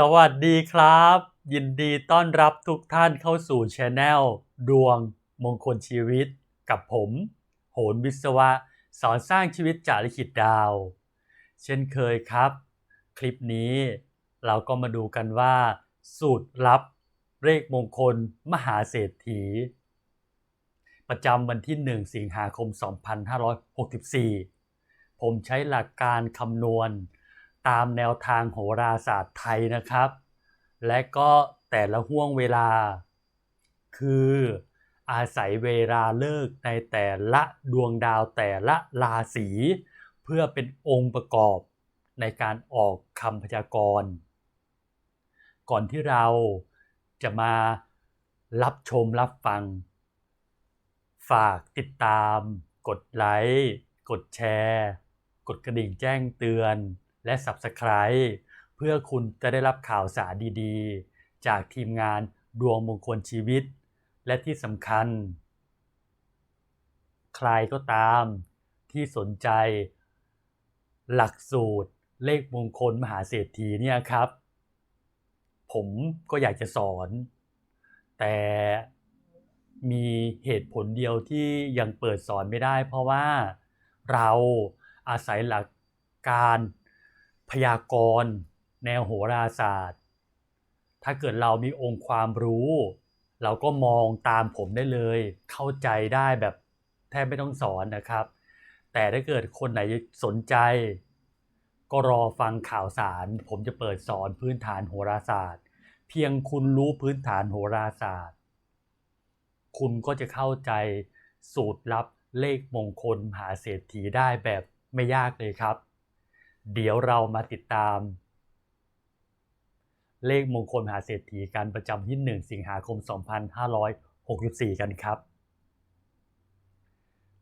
สวัสดีครับ ยินดีต้อนรับทุกท่านเข้าสู่ช anel ดวงมงคลชีวิต กับผม โหนวิศวะ สอนสร้างชีวิตจากลิขิตดาว เช่นเคยครับ คลิปนี้เราก็มาดูกันว่า สูตรลับเลขมงคลมหาเศรษฐี ประจำวันที่ 1 สิงหาคม 2564 ผมใช้หลักการคำนวณ ตามแนวทางโหราศาสตร์ไทยนะครับ และก็แต่ละห่วงเวลา คืออาศัยเวลาเลิกในแต่ละดวงดาวแต่ละราศีเพื่อเป็นองค์ประกอบในการออกคำพยากรณ์ ก่อนที่เราจะมารับชมรับฟัง ฝากติดตาม กดไลค์ กดแชร์ กดกระดิ่งแจ้งเตือน และ Subscribe เพื่อคุณจะได้รับข่าวสารดีๆ จากทีมงานดวงมงคลชีวิต และที่สำคัญ ใครก็ตามที่สนใจ หลักสูตรเลขมงคลมหาเศรษฐีเนี่ยครับ ผมก็อยากจะสอน แต่มีเหตุผลเดียวที่ยังเปิดสอนไม่ได้ เพราะว่าเราอาศัยหลักการ พยากรณ์ แนวโหราศาสตร์ ถ้าเกิดเรามีองค์ความรู้ เราก็มองตามผมได้เลย เข้าใจได้แบบแทบไม่ต้องสอนนะครับ แต่ถ้าเกิดคนไหนสนใจ ก็รอฟังข่าวสาร ผมจะเปิดสอนพื้นฐานโหราศาสตร์ เพียงคุณรู้พื้นฐานโหราศาสตร์ คุณก็จะเข้าใจสูตรลับเลขมงคลมหาเศรษฐีได้แบบไม่ยากเลยครับ เดี๋ยวเรามาติดตาม เลขมงคลมหาเศรษฐีการประจำที่1สิงหาคม 2564 กันครับ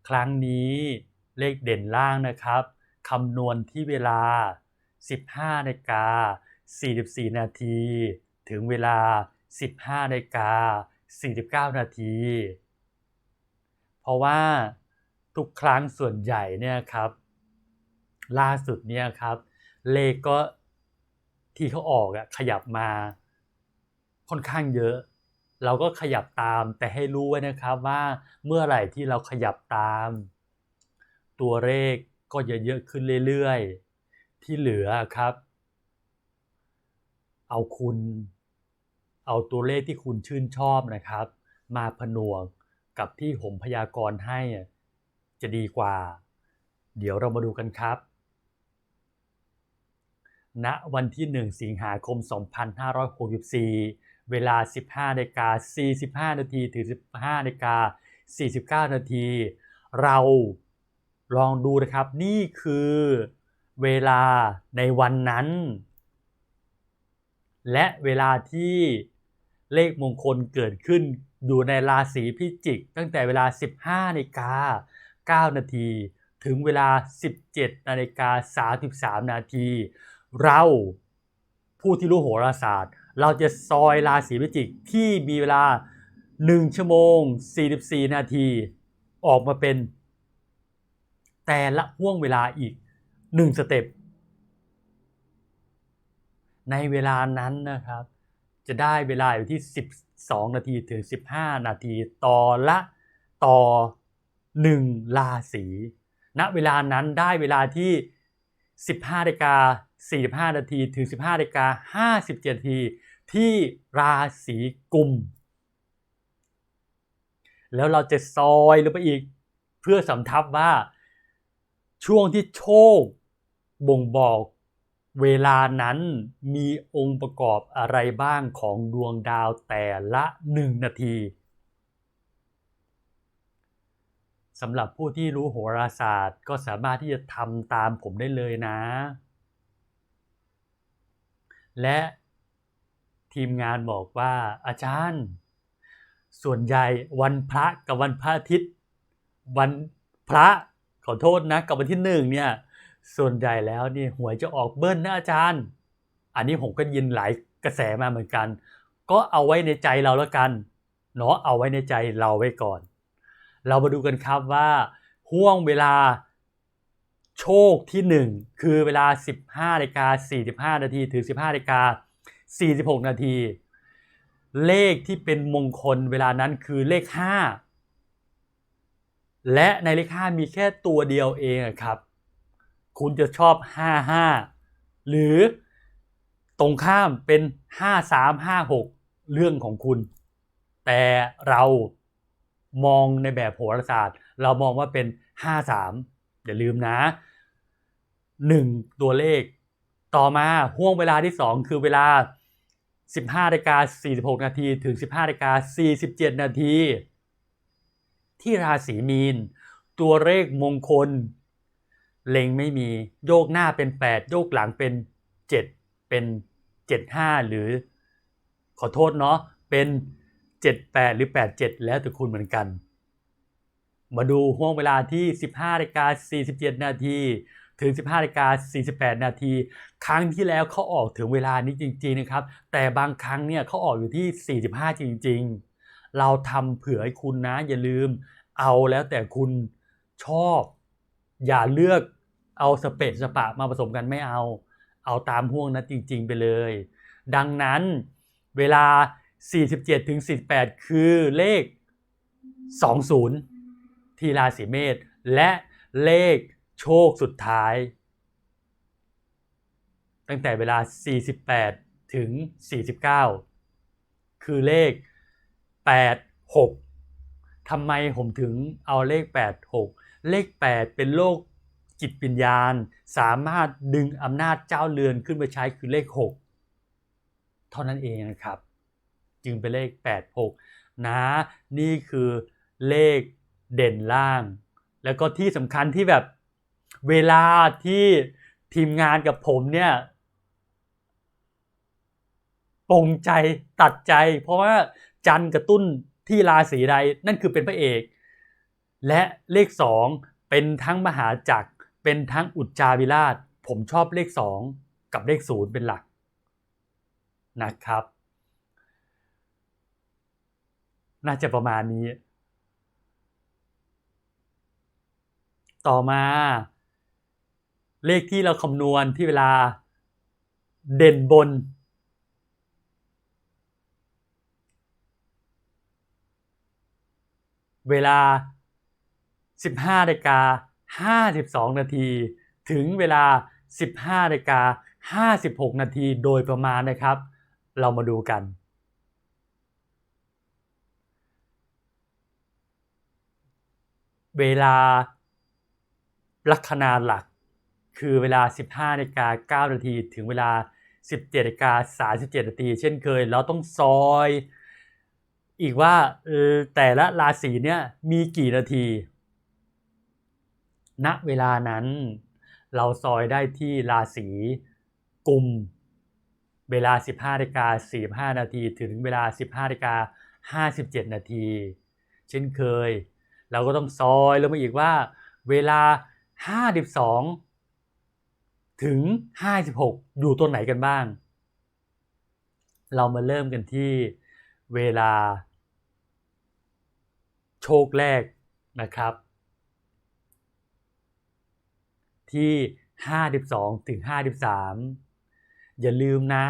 ครั้งนี้เลขเด่นล่างนะครับคำนวณที่เวลา 15นาฬิกา44 นาที ถึงเวลา 15นาฬิกา49 นาที เพราะว่าทุกครั้งส่วนใหญ่เนี่ยครับ ล่าสุดเนี่ยครับ เลขก็ที่เขาออกอะขยับมาค่อนข้างเยอะ เราก็ขยับตามแต่ให้รู้ไว้นะครับว่าเมื่อไหร่ที่เราขยับตาม ตัวเลขก็จะเยอะขึ้นเรื่อยๆ ที่เหลือครับ เอาคุณ เอาตัวเลขที่คุณชื่นชอบนะครับ มาผนวกกับที่ผมพยากรณ์ให้จะดีกว่า เดี๋ยวเรามาดูกันครับ ณวันที่ 1 สิงหาคม 2564 เวลา 15นาฬิกา45 นาทีถึง 15นาฬิกา49 นาที เราลองดูนะครับนี่คือเวลาในวันนั้น และเวลาที่เลขมงคลเกิดขึ้นอยู่ในราศีพิจิก ตั้งแต่เวลา 15นาฬิกา9นาที ถึงเวลา 17นาฬิกา33 นาที เราผู้ที่รู้โหราศาสตร์ เราจะซอยราศีพิจิกที่มีเวลา 1 ชั่วโมง 44 นาที ออกมาเป็น แต่ละห่วงเวลาอีก 1 สเต็ปในเวลานั้นนะครับ จะได้เวลาอยู่ที่ 12 นาทีถึง 15 นาทีต่อละต่อ 1 ราศีณเวลานั้นได้เวลาที่ 15นาฬิกา45 นาทีถึง 15นาฬิกา57นาทีที่ราศีกุม แล้วเราจะซอยลงไปอีกเพื่อสำทับว่า ช่วงที่โชคบ่งบอกเวลานั้นมีองค์ประกอบอะไรบ้างของดวงดาวแต่ละ1นาที สำหรับผู้ที่รู้โหราศาสตร์ ก็สามารถที่จะทำตามผมได้เลยนะ และทีมงานบอกว่าอาจารย์ ส่วนใหญ่วันพระกับวันพระอาทิตย์ วันพระขอโทษนะกับวันที่หนึ่งเนี่ยส่วนใหญ่แล้วนี่หวยจะออกเบิ้ลนะอาจารย์ อันนี้ผมก็ยินหลายกระแสมาเหมือนกัน ก็เอาไว้ในใจเราแล้วกันเนาะเอาไว้ในใจเราไว้ก่อน เรามาดูกันครับว่าห่วงเวลาโชคที่ 1 คือเวลา 15นาฬิกา45 นาทีถึง 15นาฬิก46 นาที เลขที่เป็นมงคลเวลานั้นคือเลข 5 และในเลข 5 มีแค่ตัวเดียวเองครับ คุณจะชอบ 55 หรือตรงข้ามเป็น 5356 เรื่องของคุณ แต่เรา มองในแบบโหราศาสตร์ เรามองว่าเป็น 53 อย่าลืมนะ 1 ตัวเลข ต่อมาห่วงเวลาที่ 2 คือเวลา 15นาฬิกา46 นาทีถึง 15นาฬิกา47 นาทีที่ราศีมีน ตัวเลขมงคล เล็งไม่มีโยกหน้าเป็น 8 โยกหลังเป็น 7 เป็น 75 หรือขอโทษเนาะเป็น 78 หรือ 87 แล้วแต่คุณเหมือนกัน มาดูห่วงเวลาที่ 15นาฬิกา47 นาทีถึง 15นาฬิกา48 นาที ครั้งที่แล้วเขาออกถึงเวลานี้จริง ๆ นะครับ แต่บางครั้งเนี่ยเขาออกอยู่ที่ 45 จริง ๆ เราทำเผื่อให้คุณนะ อย่าลืม เอาแล้วแต่คุณชอบ อย่าเลือกเอาสเปซสปะมาผสมกันไม่เอา เอาตามห่วงนั้นจริง ๆ ไปเลย ดังนั้นเวลา 47ถึง48 คือเลข 20 ที่ราศีเมษและเลขโชคสุดท้าย ตั้งแต่เวลา 48 ถึง 49 คือเลข 8 6ทำไมผมถึงเอาเลข 8 6 เลข 8 เป็นโลกจิตวิญญาณ สามารถดึงอำนาจเจ้าเรือนขึ้นไปใช้คือเลข 6 เท่านั้นเองนะครับ จึงเป็นเลข 8 6 นะ นี่คือเลขเด่นล่าง แล้วก็ที่สำคัญที่แบบเวลาที่ทีมงานกับผมเนี่ยปงใจตัดใจ เพราะว่าจันกระตุ้นที่ราศีใดนั่นคือเป็นพระเอก และเลขสองเป็นทั้งมหาจักร เป็นทั้งอุจจาวิราช ผมชอบเลขสองกับเลขศูนย์เป็นหลักนะครับ น่าจะประมาณนี้ ต่อมา เลขที่เราคำนวณที่เวลาเด่นบน เวลา 15นาฬิกา52 นาที ถึงเวลา 15นาฬิกา56 นาทีโดยประมาณนะครับ เรามาดูกัน เวลาลัคนาหลัก คือเวลา 15นาฬิกา9นาทีถึงเวลา 17นาฬิกา37นาทีเช่นเคย เราต้องซอยอีกว่าแต่ละราศีเนี่ยมีกี่นาที ณเวลานั้น เราซอยได้ที่ราศีกุม เวลา 15นาฬิกา45นาทีถึงเวลา 15นาฬิกา57นาทีเช่นเคย เราก็ต้องซอยลงมาอีกว่า เวลา 52 ถึง 56 อยู่ตัวไหนกันบ้าง เรามาเริ่มกันที่เวลา โชคแรกนะครับ ที่ 52 ถึง 53 อย่าลืมนะ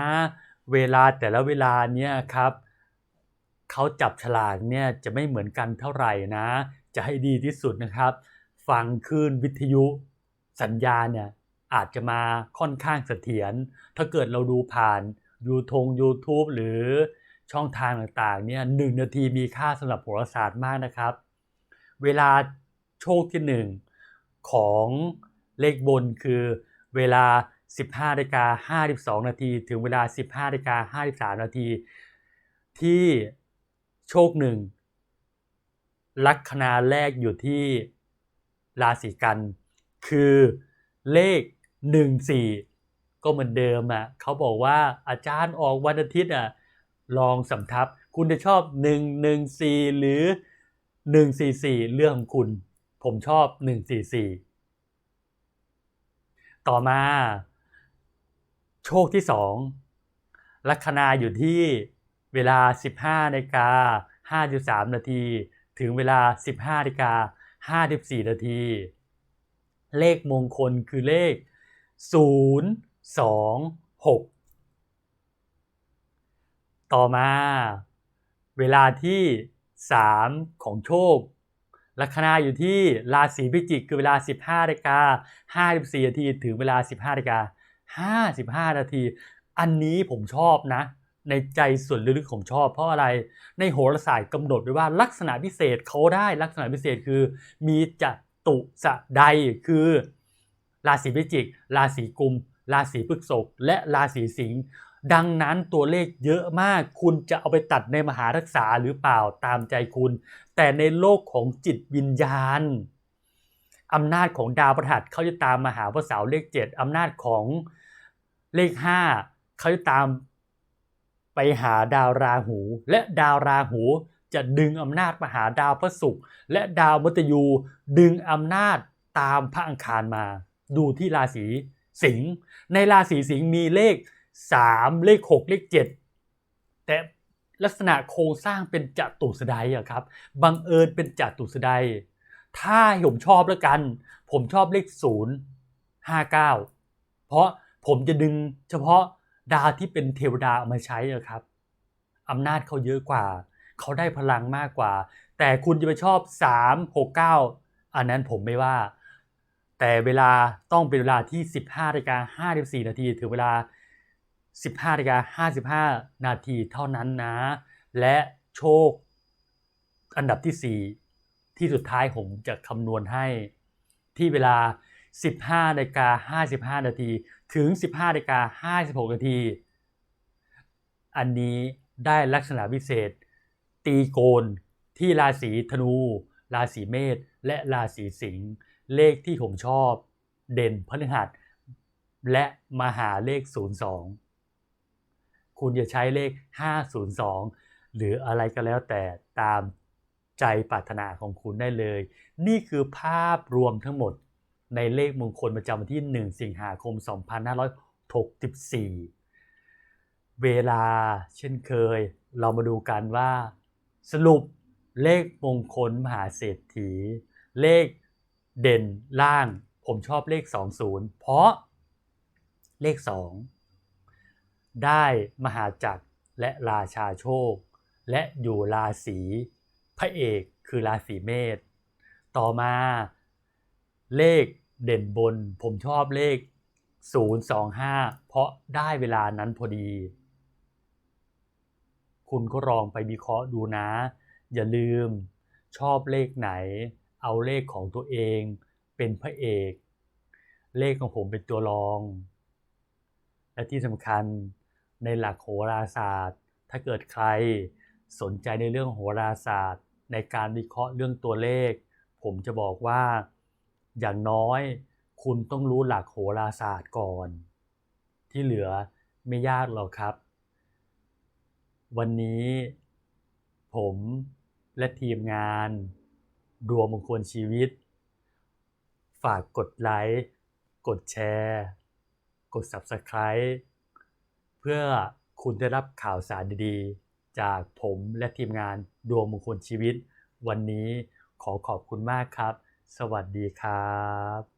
เวลาแต่ละเวลาเนี่ยครับเขาจับฉลากเนี่ยจะไม่เหมือนกันเท่าไหร่นะ จะให้ดีที่สุดนะครับ ฟังคลื่นวิทยุสัญญาณเนี่ยอาจจะมาค่อนข้างเสถียร ถ้าเกิดเราดูผ่านยูทง YouTube หรือช่องทางต่างๆเนี่ยหนึ่งนาทีมีค่าสำหรับโหราศาสตร์มากนะครับ เวลาโชคที่หนึ่งของเลขบนคือเวลา 15นาฬิกา52 นาที ถึงเวลา 15นาฬิกา53 นาที ที่โชคหนึ่ง ลัคนาแรกอยู่ที่ราศีกัน คือเลข 14 ก็เหมือนเดิมอะเขาบอกว่าอาจารย์ออกวันอาทิตย์อะลองสำทับ คุณจะชอบ 114 หรือ 144 เรื่องของคุณ ผมชอบ 144 ต่อมา โชคที่ 2 ลัคนาอยู่ที่เวลา 15นาฬิกา53 นาที ถึงเวลา 15นาฬิกา54 นาที เลขมงคลคือเลข 0 2 6 ต่อมา เวลาที่ 3 ของโชค ลัคนาอยู่ที่ราศีพิจิกคือเวลา 15นาฬิกา54 นาที ถึงเวลา 15นาฬิกา55 นาที อันนี้ผมชอบนะ ในใจส่วนลึกๆผมชอบ เพราะอะไรในโหราศาสตร์กำหนดไว้ว่าลักษณะพิเศษเขาได้ลักษณะพิเศษคือ มีจตุสะใดคือ ราศีพิจิก ราศีกุม ราศีพฤษภและราศีสิงห์ดังนั้นตัวเลขเยอะมากคุณจะเอาไปตัดในมหาทักษาหรือเปล่าตามใจคุณ แต่ในโลกของจิตวิญญาณอำนาจของดาวประหัสเขาจะตามมาหาพระเสาเลข 7 อำนาจของเลข 5เขาจะตาม ไปหาดาวราหู และดาวราหูจะดึงอำนาจมาหาดาวพระศุกร์และดาวมฤตยูดึงอำนาจตามพระอังคารมา ดูที่ราศีสิงห์ในราศีสิงห์มีเลข 3 เลข 6 เลข 7 แต่ลักษณะโครงสร้างเป็นจัตุสดายอะครับบังเอิญเป็นจัตุสดายถ้าผมชอบแล้วกัน ผมชอบเลข 0 5 9 เพราะผมจะดึงเฉพาะ ดาวที่เป็นเทวดาเอามาใช้อะครับอำนาจเขาเยอะกว่า เขาได้พลังมากกว่า แต่คุณจะไปชอบ 3 6 9 อันนั้นผมไม่ว่า แต่เวลาต้องเป็นเวลาที่ 15นาฬิกา54 นาทีถึงเวลา 15นาฬิกา55 นาทีเท่านั้นนะ และโชคอันดับที่ 4 ที่สุดท้ายผมจะคำนวณให้ที่เวลา 15นาฬิกา55 นาทีถึง 15นาฬิกา56 นาที อันนี้ได้ลักษณะพิเศษ ตีโกนที่ราศีธนู ราศีเมษและราศีสิงห์เลขที่ผมชอบ เด่นพฤหัส และมาหาเลข 02 คุณจะใช้เลข 502 หรืออะไรก็แล้วแต่ตามใจปรารถนาของคุณได้เลย นี่คือภาพรวมทั้งหมด ในเลขมงคลประจำวันที่ 1 สิงหาคม 2564 เวลาเช่นเคย เรามาดูกันว่า สรุปเลขมงคลมหาเศรษฐี เลขเด่นล่าง ผมชอบเลข 20 เพราะเลข 2 ได้มหาจักรและราชาโชค และอยู่ราศีพระเอกคือราศีเมษต่อมาเลข เด่นบนผมชอบเลข 025 เพราะได้เวลานั้นพอดี คุณก็ลองไปวิเคราะห์ดูนะ อย่าลืม ชอบเลขไหน เอาเลขของตัวเองเป็นพระเอก เลขของผมเป็นตัวรอง และที่สำคัญในหลักโหราศาสตร์ ถ้าเกิดใครสนใจในเรื่องโหราศาสตร์ ในการวิเคราะห์เรื่องตัวเลข ผมจะบอกว่า อย่างน้อยคุณต้องรู้หลักโหราศาสตร์ก่อน ที่เหลือไม่ยากหรอกครับ วันนี้ ผมและทีมงาน ดวงมงคลชีวิต ฝากกดไลค์ กดแชร์ กด Subscribe เพื่อคุณได้รับข่าวสารดีๆ จากผมและทีมงานดวงมงคลชีวิต วันนี้ขอขอบคุณมากครับ สวัสดีครับ